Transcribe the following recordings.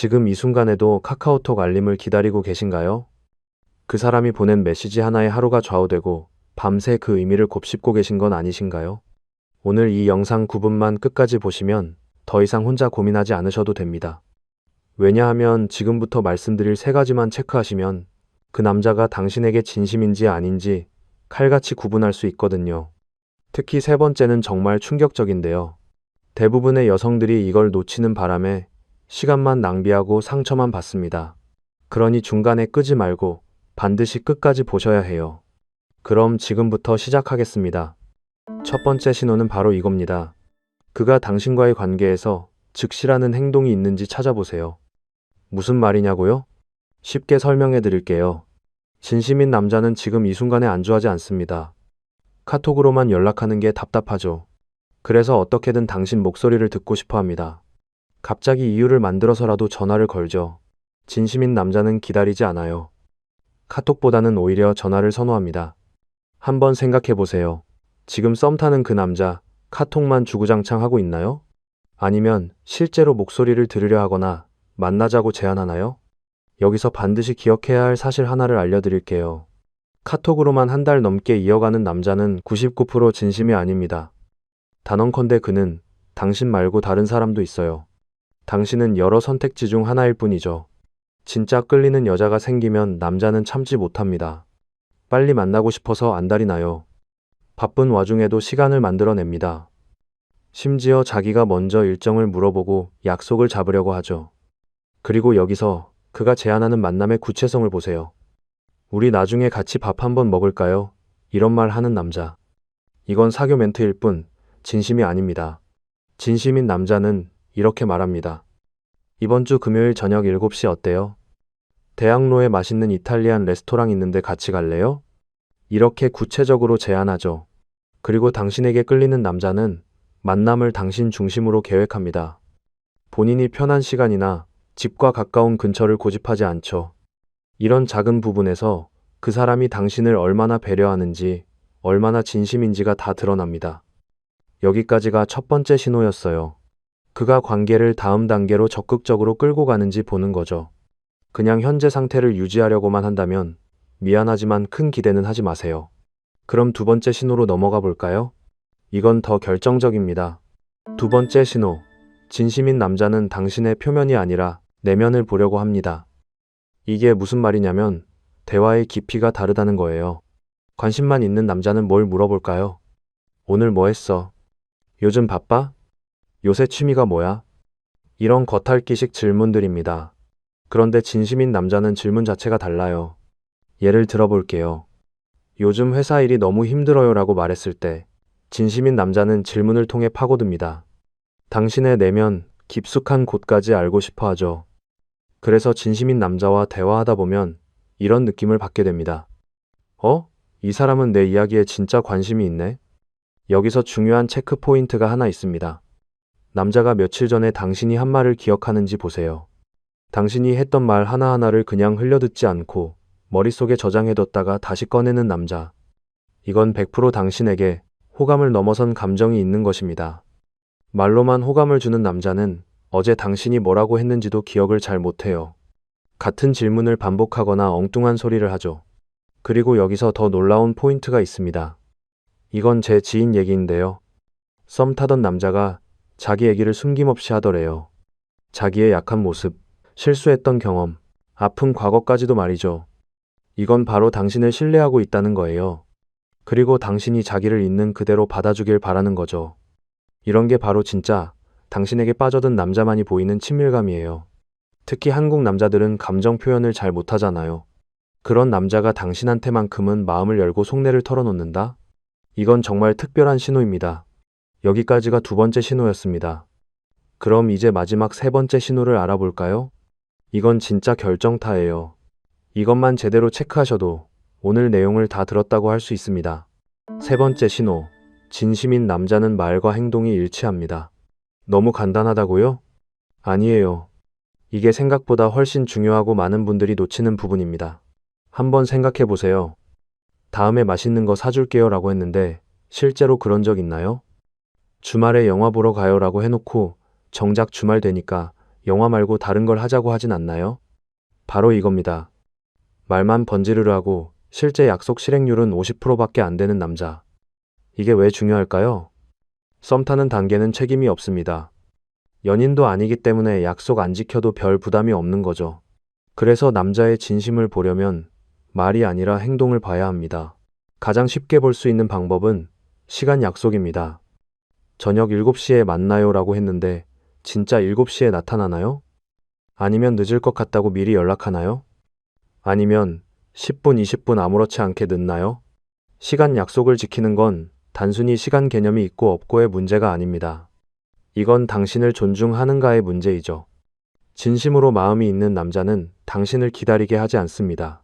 지금 이 순간에도 카카오톡 알림을 기다리고 계신가요? 그 사람이 보낸 메시지 하나에 하루가 좌우되고 밤새 그 의미를 곱씹고 계신 건 아니신가요? 오늘 이 영상 9분만 끝까지 보시면 더 이상 혼자 고민하지 않으셔도 됩니다. 왜냐하면 지금부터 말씀드릴 세 가지만 체크하시면 그 남자가 당신에게 진심인지 아닌지 칼같이 구분할 수 있거든요. 특히 세 번째는 정말 충격적인데요. 대부분의 여성들이 이걸 놓치는 바람에 시간만 낭비하고 상처만 받습니다. 그러니 중간에 끄지 말고 반드시 끝까지 보셔야 해요. 그럼 지금부터 시작하겠습니다. 첫 번째 신호는 바로 이겁니다. 그가 당신과의 관계에서 즉시라는 행동이 있는지 찾아보세요. 무슨 말이냐고요? 쉽게 설명해 드릴게요. 진심인 남자는 지금 이 순간에 안주하지 않습니다. 카톡으로만 연락하는 게 답답하죠. 그래서 어떻게든 당신 목소리를 듣고 싶어 합니다. 갑자기 이유를 만들어서라도 전화를 걸죠. 진심인 남자는 기다리지 않아요. 카톡보다는 오히려 전화를 선호합니다. 한번 생각해 보세요. 지금 썸 타는 그 남자, 카톡만 주구장창 하고 있나요? 아니면 실제로 목소리를 들으려 하거나 만나자고 제안하나요? 여기서 반드시 기억해야 할 사실 하나를 알려드릴게요. 카톡으로만 한 달 넘게 이어가는 남자는 99% 진심이 아닙니다. 단언컨대 그는 당신 말고 다른 사람도 있어요. 당신은 여러 선택지 중 하나일 뿐이죠. 진짜 끌리는 여자가 생기면 남자는 참지 못합니다. 빨리 만나고 싶어서 안달이 나요. 바쁜 와중에도 시간을 만들어냅니다. 심지어 자기가 먼저 일정을 물어보고 약속을 잡으려고 하죠. 그리고 여기서 그가 제안하는 만남의 구체성을 보세요. 우리 나중에 같이 밥 한번 먹을까요? 이런 말 하는 남자. 이건 사교 멘트일 뿐 진심이 아닙니다. 진심인 남자는 이렇게 말합니다. 이번 주 금요일 저녁 7시 어때요? 대학로에 맛있는 이탈리안 레스토랑 있는데 같이 갈래요? 이렇게 구체적으로 제안하죠. 그리고 당신에게 끌리는 남자는 만남을 당신 중심으로 계획합니다. 본인이 편한 시간이나 집과 가까운 근처를 고집하지 않죠. 이런 작은 부분에서 그 사람이 당신을 얼마나 배려하는지, 얼마나 진심인지가 다 드러납니다. 여기까지가 첫 번째 신호였어요. 그가 관계를 다음 단계로 적극적으로 끌고 가는지 보는 거죠. 그냥 현재 상태를 유지하려고만 한다면 미안하지만 큰 기대는 하지 마세요. 그럼 두 번째 신호로 넘어가 볼까요? 이건 더 결정적입니다. 두 번째 신호. 진심인 남자는 당신의 표면이 아니라 내면을 보려고 합니다. 이게 무슨 말이냐면 대화의 깊이가 다르다는 거예요. 관심만 있는 남자는 뭘 물어볼까요? 오늘 뭐 했어? 요즘 바빠? 요새 취미가 뭐야? 이런 겉핥기식 질문들입니다. 그런데 진심인 남자는 질문 자체가 달라요. 예를 들어볼게요. 요즘 회사 일이 너무 힘들어요 라고 말했을 때, 진심인 남자는 질문을 통해 파고듭니다. 당신의 내면, 깊숙한 곳까지 알고 싶어 하죠. 그래서 진심인 남자와 대화하다 보면 이런 느낌을 받게 됩니다. 어? 이 사람은 내 이야기에 진짜 관심이 있네? 여기서 중요한 체크 포인트가 하나 있습니다. 남자가 며칠 전에 당신이 한 말을 기억하는지 보세요. 당신이 했던 말 하나하나를 그냥 흘려듣지 않고 머릿속에 저장해뒀다가 다시 꺼내는 남자. 이건 100% 당신에게 호감을 넘어선 감정이 있는 것입니다. 말로만 호감을 주는 남자는 어제 당신이 뭐라고 했는지도 기억을 잘 못해요. 같은 질문을 반복하거나 엉뚱한 소리를 하죠. 그리고 여기서 더 놀라운 포인트가 있습니다. 이건 제 지인 얘기인데요. 썸 타던 남자가 자기 얘기를 숨김없이 하더래요. 자기의 약한 모습, 실수했던 경험, 아픈 과거까지도 말이죠. 이건 바로 당신을 신뢰하고 있다는 거예요. 그리고 당신이 자기를 있는 그대로 받아주길 바라는 거죠. 이런 게 바로 진짜 당신에게 빠져든 남자만이 보이는 친밀감이에요. 특히 한국 남자들은 감정 표현을 잘 못하잖아요. 그런 남자가 당신한테만큼은 마음을 열고 속내를 털어놓는다? 이건 정말 특별한 신호입니다. 여기까지가 두 번째 신호였습니다. 그럼 이제 마지막 세 번째 신호를 알아볼까요? 이건 진짜 결정타예요. 이것만 제대로 체크하셔도 오늘 내용을 다 들었다고 할 수 있습니다. 세 번째 신호. 진심인 남자는 말과 행동이 일치합니다. 너무 간단하다고요? 아니에요. 이게 생각보다 훨씬 중요하고 많은 분들이 놓치는 부분입니다. 한번 생각해 보세요. 다음에 맛있는 거 사줄게요 라고 했는데 실제로 그런 적 있나요? 주말에 영화 보러 가요 라고 해놓고 정작 주말 되니까 영화 말고 다른 걸 하자고 하진 않나요? 바로 이겁니다. 말만 번지르르 하고 실제 약속 실행률은 50%밖에 안 되는 남자. 이게 왜 중요할까요? 썸 타는 단계는 책임이 없습니다. 연인도 아니기 때문에 약속 안 지켜도 별 부담이 없는 거죠. 그래서 남자의 진심을 보려면 말이 아니라 행동을 봐야 합니다. 가장 쉽게 볼 수 있는 방법은 시간 약속입니다. 저녁 7시에 만나요라고 했는데 진짜 7시에 나타나나요? 아니면 늦을 것 같다고 미리 연락하나요? 아니면 10분, 20분 아무렇지 않게 늦나요? 시간 약속을 지키는 건 단순히 시간 개념이 있고 없고의 문제가 아닙니다. 이건 당신을 존중하는가의 문제이죠. 진심으로 마음이 있는 남자는 당신을 기다리게 하지 않습니다.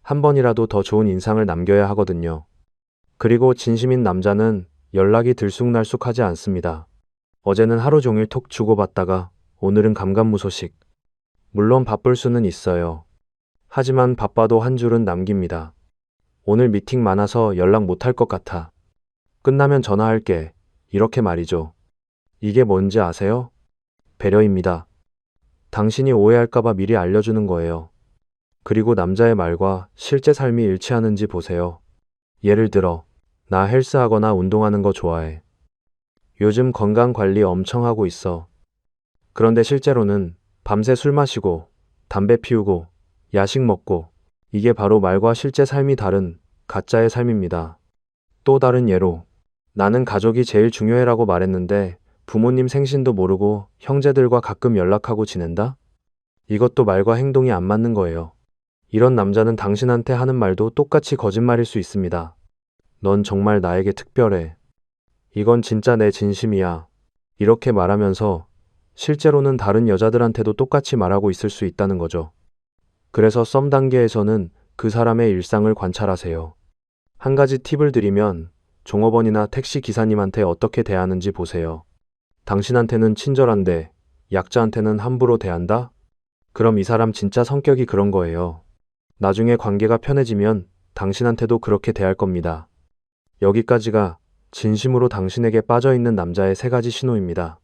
한 번이라도 더 좋은 인상을 남겨야 하거든요. 그리고 진심인 남자는 연락이 들쑥날쑥하지 않습니다. 어제는 하루 종일 톡 주고받다가 오늘은 감감무소식. 물론 바쁠 수는 있어요. 하지만 바빠도 한 줄은 남깁니다. 오늘 미팅 많아서 연락 못할 것 같아. 끝나면 전화할게. 이렇게 말이죠. 이게 뭔지 아세요? 배려입니다. 당신이 오해할까봐 미리 알려주는 거예요. 그리고 남자의 말과 실제 삶이 일치하는지 보세요. 예를 들어, 나 헬스하거나 운동하는 거 좋아해. 요즘 건강 관리 엄청 하고 있어. 그런데 실제로는 밤새 술 마시고, 담배 피우고, 야식 먹고, 이게 바로 말과 실제 삶이 다른 가짜의 삶입니다. 또 다른 예로, 나는 가족이 제일 중요해라고 말했는데 부모님 생신도 모르고 형제들과 가끔 연락하고 지낸다? 이것도 말과 행동이 안 맞는 거예요. 이런 남자는 당신한테 하는 말도 똑같이 거짓말일 수 있습니다. 넌 정말 나에게 특별해. 이건 진짜 내 진심이야. 이렇게 말하면서 실제로는 다른 여자들한테도 똑같이 말하고 있을 수 있다는 거죠. 그래서 썸 단계에서는 그 사람의 일상을 관찰하세요. 한 가지 팁을 드리면 종업원이나 택시 기사님한테 어떻게 대하는지 보세요. 당신한테는 친절한데 약자한테는 함부로 대한다? 그럼 이 사람 진짜 성격이 그런 거예요. 나중에 관계가 편해지면 당신한테도 그렇게 대할 겁니다. 여기까지가 진심으로 당신에게 빠져 있는 남자의 세 가지 신호입니다.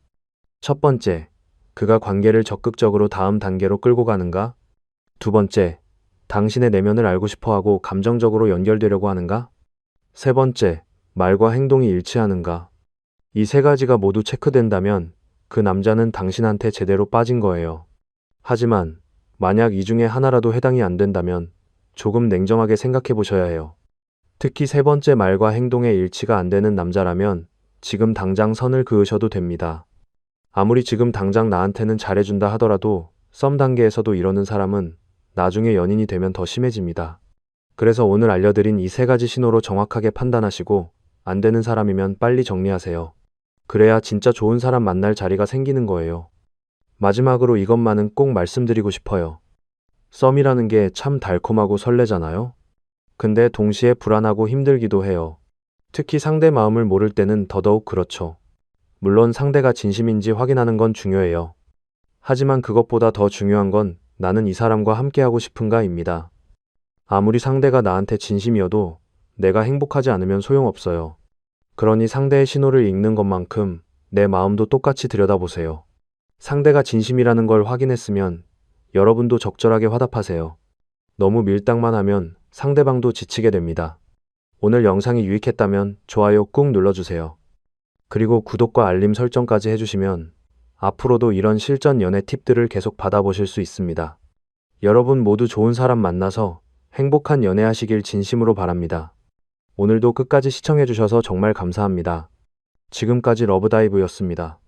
첫 번째, 그가 관계를 적극적으로 다음 단계로 끌고 가는가? 두 번째, 당신의 내면을 알고 싶어 하고 감정적으로 연결되려고 하는가? 세 번째, 말과 행동이 일치하는가? 이 세 가지가 모두 체크된다면 그 남자는 당신한테 제대로 빠진 거예요. 하지만 만약 이 중에 하나라도 해당이 안 된다면 조금 냉정하게 생각해 보셔야 해요. 특히 세 번째 말과 행동의 일치가 안 되는 남자라면 지금 당장 선을 그으셔도 됩니다. 아무리 지금 당장 나한테는 잘해준다 하더라도 썸 단계에서도 이러는 사람은 나중에 연인이 되면 더 심해집니다. 그래서 오늘 알려드린 이 세 가지 신호로 정확하게 판단하시고 안 되는 사람이면 빨리 정리하세요. 그래야 진짜 좋은 사람 만날 자리가 생기는 거예요. 마지막으로 이것만은 꼭 말씀드리고 싶어요. 썸이라는 게 참 달콤하고 설레잖아요? 근데 동시에 불안하고 힘들기도 해요. 특히 상대 마음을 모를 때는 더더욱 그렇죠. 물론 상대가 진심인지 확인하는 건 중요해요. 하지만 그것보다 더 중요한 건 나는 이 사람과 함께하고 싶은가입니다. 아무리 상대가 나한테 진심이어도 내가 행복하지 않으면 소용없어요. 그러니 상대의 신호를 읽는 것만큼 내 마음도 똑같이 들여다보세요. 상대가 진심이라는 걸 확인했으면 여러분도 적절하게 화답하세요. 너무 밀당만 하면 상대방도 지치게 됩니다. 오늘 영상이 유익했다면 좋아요 꾹 눌러주세요. 그리고 구독과 알림 설정까지 해주시면 앞으로도 이런 실전 연애 팁들을 계속 받아보실 수 있습니다. 여러분 모두 좋은 사람 만나서 행복한 연애하시길 진심으로 바랍니다. 오늘도 끝까지 시청해주셔서 정말 감사합니다. 지금까지 러브다이브였습니다.